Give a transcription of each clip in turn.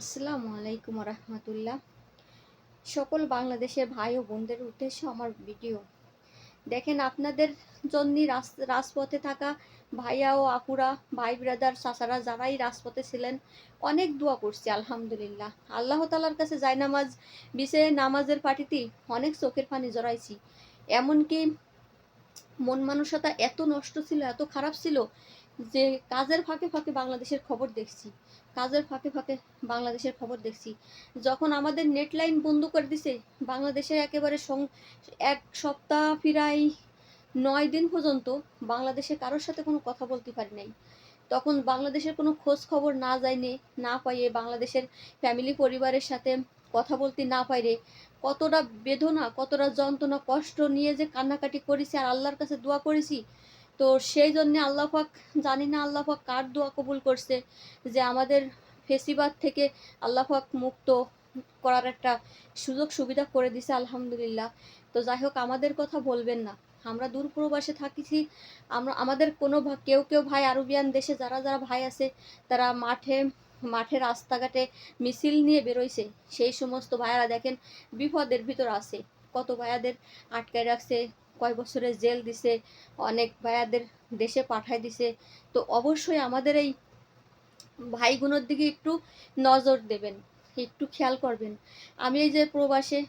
আসসালামু আলাইকুম রহমতুল্লাহ। সকল বাংলাদেশের ভাই ও বোনদের উদ্দেশ্যে আমার ভিডিও। দেখেন, আপনাদের জন্য রাজপথে থাকা ভাইয়া ও আপুরা, ভাই ব্রাদার, চাচারা যারাই রাজপথে ছিলেন, অনেক দোয়া করছি, আলহামদুলিল্লাহ। আল্লাহ তালার কাছে যাই নামাজ বিশে নামাজের পার্টিতে অনেক চোখের পানি জড়াইছি। এমনকি মন মানসতা এত নষ্ট ছিল, এত খারাপ ছিল যে কাজের ফাঁকে ফাঁকে বাংলাদেশের খবর দেখছি, কাজের ফাঁকে ফাঁকে বাংলাদেশের খবর দেখছি। যখন আমাদের নেট লাইন বন্ধ করে দিছে, বাংলাদেশের একেবারে এক সপ্তাহ প্রায় নয় দিন পর্যন্ত বাংলাদেশে কারোর সাথে কোনো কথা বলতে পারি নাই। তখন বাংলাদেশের কোনো খোঁজ খবর না যায়নি না পাইয়ে বাংলাদেশের ফ্যামিলি পরিবারের সাথে কথা বলতে না পাইরে কতটা বেদনা, কতটা যন্ত্রণা, কষ্ট নিয়ে যে কান্নাকাটি করেছি আর আল্লাহর কাছে দোয়া করেছি তো সেই জন্যে আল্লাহ পাক, জানি না আল্লাহ পাক কার দোয়া কবুল করছে, যে আমাদের ফেসিবাদ থেকে আল্লাহ পাক মুক্ত করার একটা সুযোগ সুবিধা করে দিছে, আলহামদুলিল্লাহ। তো যাই হোক, আমাদের কথা বলবেন না। আমরা দূর প্রবাসে থাকিছি, আমরা, আমাদের কোনো কেউ কেউ ভাই আরবিয়ান দেশে, যারা যারা ভাই আছে, তারা মাঠে মাঠে রাস্তাঘাটে মিছিল নিয়ে বেরোইছে। সেই সমস্ত ভাইয়ারা দেখেন বিপদের ভিতর আছে, কত ভাইয়াদের আটকায় রাখছে কয় বছরের জেল দিছে, অনেক ভাইয়াদের দেশে পাঠায় দিছে। তো অবশ্যই আমাদের এই ভাইগুলোর দিকে একটু নজর দেবেন, একটু খেয়াল করবেন। আমি এই যে প্রবাসে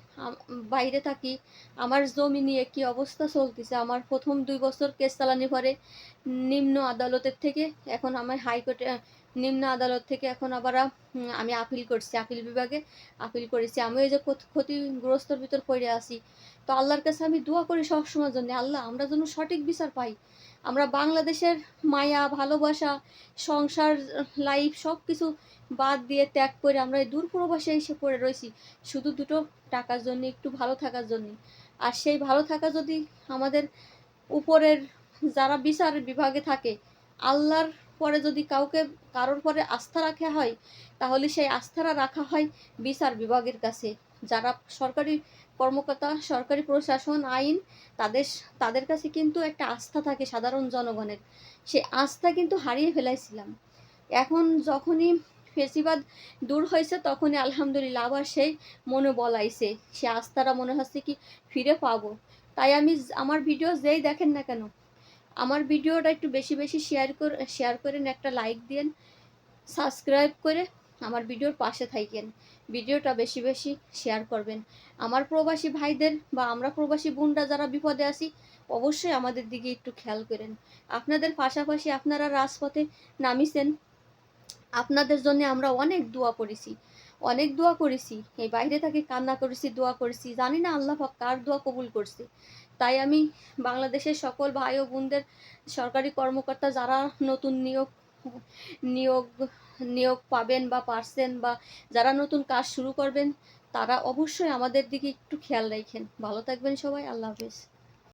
বাইরে থাকি, আমার জমি নিয়ে কি অবস্থা চলতেছে? আমার প্রথম দুই বছর কেস চালানি পরে নিম্ন আদালতের থেকে এখন আমার হাইকোর্টে নিম্ন আদালত থেকে এখন আবার আমি আপিল করছি, আপিল বিভাগে আপিল করেছি। আমি ওই যে ক্ষতিগ্রস্তর ভিতর পড়ে আছি। তো আল্লাহর কাছে আমি দোয়া করি সবসময়ের জন্য, আল্লাহ আমরা যেন সঠিক বিচার পাই। আমরা বাংলাদেশের মায়া, ভালোবাসা, সংসার লাইফ সব কিছু বাদ দিয়ে ত্যাগ করে আমরা এই দূর প্রবাসে এসে পড়ে রয়েছি। শুধু দুটো টাকার জন্য, একটু ভালো থাকার জন্য। আর সেই ভালো থাকা যদি আমাদের উপরের যারা বিচার বিভাগে থাকে, আল্লাহর পরে যদি কাউকে, কারোর পরে আস্থা রাখা হয়, তাহলে সেই আস্থাটা রাখা হয় বিচার বিভাগের কাছে। যারা সরকারি কর্মকর্তা, সরকারি প্রশাসন, আইন, তাদের তাদের কাছে কিন্তু একটা আস্থা থাকে সাধারণ জনগণের। সে আস্থা কিন্তু হারিয়ে ফেলাইছিলাম। এখন যখনই ফেসিবাদ দূর হয়েছে, তখনই আলহামদুলিল্লাহ আবার সেই মনে বলাইছে সে আস্থাটা মনে হচ্ছে কি ফিরে পাবো। তাই আমি আমার ভিডিও যেই দেখেন না কেন আমার ভিডিওটা একটু বেশি বেশি শেয়ার করে শেয়ার করেন, একটা লাইক দিন সাবস্ক্রাইব করে আমার ভিডিওর পাশে থাকেন। ভিডিওটা বেশি বেশি শেয়ার করবেন। আমার প্রবাসী ভাইদের বা আমরা প্রবাসী বোনরা যারা বিপদে আছি, অবশ্যই আমাদের দিকে একটু খেয়াল করেন। আপনাদের পাশাপাশি আপনারা রাজপথে নামিছেন, আপনাদের জন্য আমরা অনেক দোয়া করেছি। অনেক দোয়া করেছি। এই বাইরে থেকে কান্না করেছি, দোয়া করেছি। জানি না আল্লাহ কার দোয়া কবুল করছে। তাই আমি বাংলাদেশের সকল ভাই ও বোনদের সরকারি কর্মকর্তা যারা নতুন নিয়োগ নিয়োগ নিয়োগ পাবেন বা পারছেন বা যারা নতুন কাজ শুরু করবেন, তারা অবশ্যই আমাদের দিকে একটু খেয়াল রাখেন। ভালো থাকবেন সবাই, আল্লাহ হাফিজ।